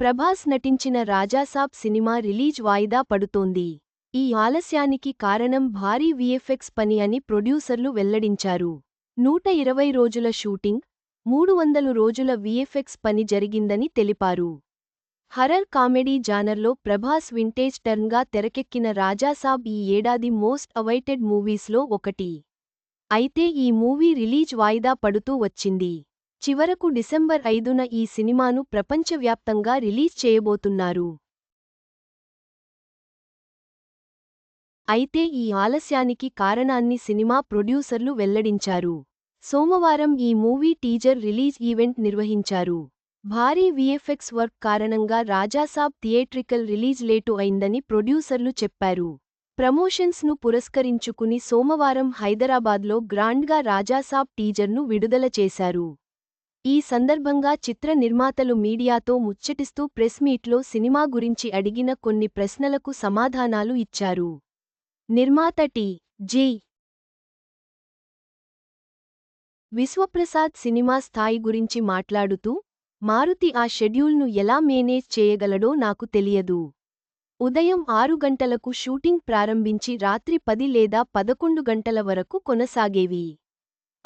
ప్రభాస్ నటించిన Raja Saab cinema release వాయిదా పడుతోంది. ఈ ఆలస్యానికి కారణం భారీ విఎఫ్ఎక్స్ పని అని ప్రొడ్యూసర్లు వెల్లడించారు. నూట ఇరవై రోజుల షూటింగ్ మూడు వందలు రోజుల విఎఫ్ఎక్స్ పని జరిగిందని తెలిపారు. హర్రర్ కామెడీ జానర్లో ప్రభాస్ వింటేజ్ టర్న్గా తెరకెక్కిన రాజాసాబ్ ఈ ఏడాది మోస్ట్ అవైటెడ్ మూవీస్లో ఒకటి. అయితే ఈ మూవీ రిలీజ్ వాయిదా పడుతూ వచ్చింది. చివరకు డిసెంబర్ ఐదున ఈ సినిమాను ప్రపంచవ్యాప్తంగా రిలీజ్ చేయబోతున్నారు. అయితే ఈ ఆలస్యానికి కారణాన్ని సినిమా ప్రొడ్యూసర్లు వెల్లడించారు. సోమవారం ఈ మూవీ టీజర్ రిలీజ్ ఈవెంట్ నిర్వహించారు. భారీ విఎఫ్ఎక్స్ వర్క్ కారణంగా రాజాసాబ్ థియేట్రికల్ రిలీజ్ లేటు అయిందని ప్రొడ్యూసర్లు చెప్పారు. ప్రమోషన్స్ను పురస్కరించుకుని సోమవారం హైదరాబాద్లో గ్రాండ్గా రాజాసాబ్ టీజర్ను విడుదల చేశారు. ఈ సందర్భంగా చిత్ర నిర్మాతలు మీడియాతో ముచ్చటిస్తూ ప్రెస్ మీట్లో సినిమా గురించి అడిగిన కొన్ని ప్రశ్నలకు సమాధానాలు ఇచ్చారు. నిర్మాత టి. జి. విశ్వప్రసాద్ సినిమా స్థాయి గురించి మాట్లాడుతూ మారుతి ఆ షెడ్యూల్ను ఎలా మేనేజ్ చేయగలడో నాకు తెలియదు. ఉదయం ఆరు గంటలకు షూటింగ్ ప్రారంభించి రాత్రి పది లేదా పదకొండు గంటల వరకు కొనసాగేవి.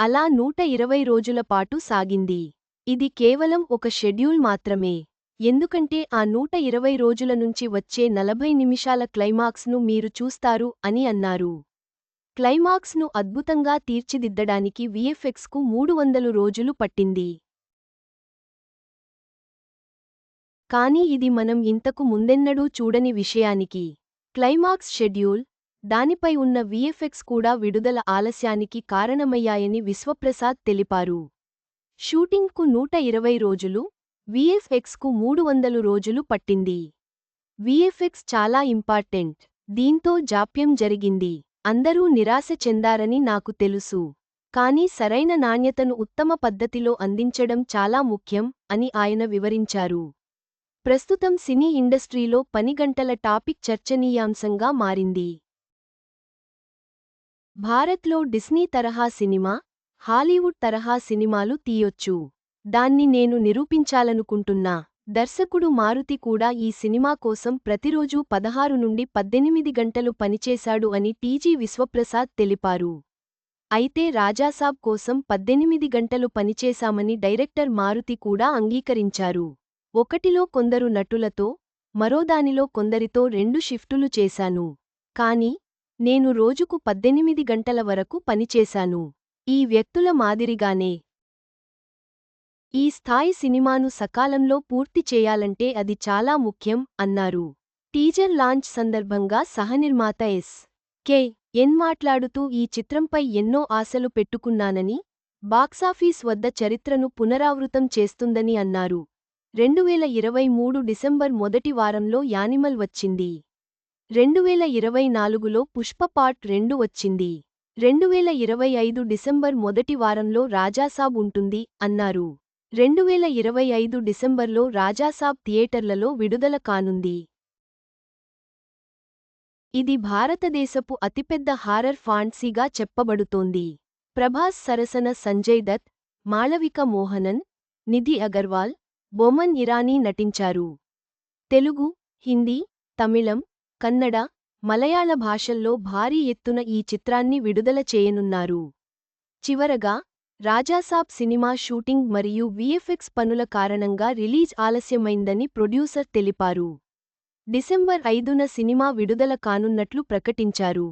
అలా నూట ఇరవై రోజుల పాటు సాగింది. ఇది కేవలం ఒక షెడ్యూల్ మాత్రమే. ఎందుకంటే ఆ నూట ఇరవై రోజుల నుంచి వచ్చే నలభై నిమిషాల క్లైమాక్స్ను మీరు చూస్తారు అని అన్నారు. క్లైమాక్స్ను అద్భుతంగా తీర్చిదిద్దడానికి విఎఫ్ఎక్స్కు మూడు వందలు రోజులు పట్టింది. కానీ ఇది మనం ఇంతకు ముందెన్నడూ చూడని విషయానికి. క్లైమాక్స్ షెడ్యూల్ దానిపై ఉన్న విఎఫ్ఎక్స్ కూడా విడుదల ఆలస్యానికి కారణమయ్యాయని విశ్వప్రసాద్ తెలిపారు. షూటింగ్కు నూట ఇరవై రోజులు విఎఫ్ఎక్స్కు మూడు వందలు రోజులు పట్టింది. విఎఫ్ఎక్స్ చాలా ఇంపార్టెంట్. దీంతో జాప్యం జరిగింది. అందరూ నిరాశ చెందారని నాకు తెలుసు. కానీ సరైన నాణ్యతను ఉత్తమ పద్ధతిలో అందించడం చాలా ముఖ్యం అని ఆయన వివరించారు. ప్రస్తుతం సినీ ఇండస్ట్రీలో పనిగంటల టాపిక్ చర్చనీయాంశంగా మారింది. భారత్లో డిస్నీ తరహా సినిమా హాలీవుడ్ తరహా సినిమాలు తీయొచ్చు. దాన్ని నేను నిరూపించాలనుకుంటున్నా. దర్శకుడు మారుతి కూడా ఈ సినిమా కోసం ప్రతిరోజూ పదహారు నుండి పద్దెనిమిది గంటలు పనిచేశాడు అని టీజీ విశ్వప్రసాద్ తెలిపారు. అయితే రాజాసాబ్ కోసం పద్దెనిమిది గంటలు పనిచేశామని డైరెక్టర్ మారుతి కూడా అంగీకరించారు. ఒకటిలో కొందరు నటులతో మరోదానిలో కొందరితో రెండు షిఫ్టులు చేశాను. కాని నేను రోజుకు పద్దెనిమిది గంటల వరకు పనిచేశాను ఈ వ్యక్తుల మాదిరిగానే ఈ స్థాయి సినిమాను సకాలంలో పూర్తి చేయాలంటే అది చాలా ముఖ్యం అన్నారు. టీజర్ లాంచ్ సందర్భంగా సహనిర్మాత ఎస్. కె. ఎన్ మాట్లాడుతూ ఈ చిత్రంపై ఎన్నో ఆశలు పెట్టుకున్నానని బాక్సాఫీస్ వద్ద చరిత్రను పునరావృతం చేస్తుందని అన్నారు. రెండువేల ఇరవై మూడు డిసెంబర్ మొదటి వారంలో యానిమల్ వచ్చింది. రెండువేల ఇరవై నాలుగులో పుష్ప పార్ట్ రెండు వచ్చింది. రెండువేల ఇరవై ఐదు డిసెంబర్ మొదటి వారంలో రాజాసాబ్ ఉంటుంది అన్నారు. రెండువేల ఇరవై ఐదు డిసెంబర్లో రాజాసాబ్ థియేటర్లలో విడుదల కానుంది. ఇది భారతదేశపు అతిపెద్ద హారర్ ఫాంట్సీగా చెప్పబడుతోంది. ప్రభాస్ సరసన సంజయ్ దత్ మాళవిక మోహనన్ నిధి అగర్వాల్ బొమన్ ఇరానీ నటించారు. తెలుగు హిందీ తమిళం కన్నడ మలయాళ భాషల్లో భారీ ఎత్తున ఈ చిత్రాన్ని విడుదల చేయనున్నారు. చివరగా రాజాసాబ్ సినిమా షూటింగ్ మరియు విఎఫ్ఎక్స్ పనుల కారణంగా రిలీజ్ ఆలస్యమైందని ప్రొడ్యూసర్ తెలిపారు. డిసెంబర్ ఐదున సినిమా విడుదల కానున్నట్లు ప్రకటించారు.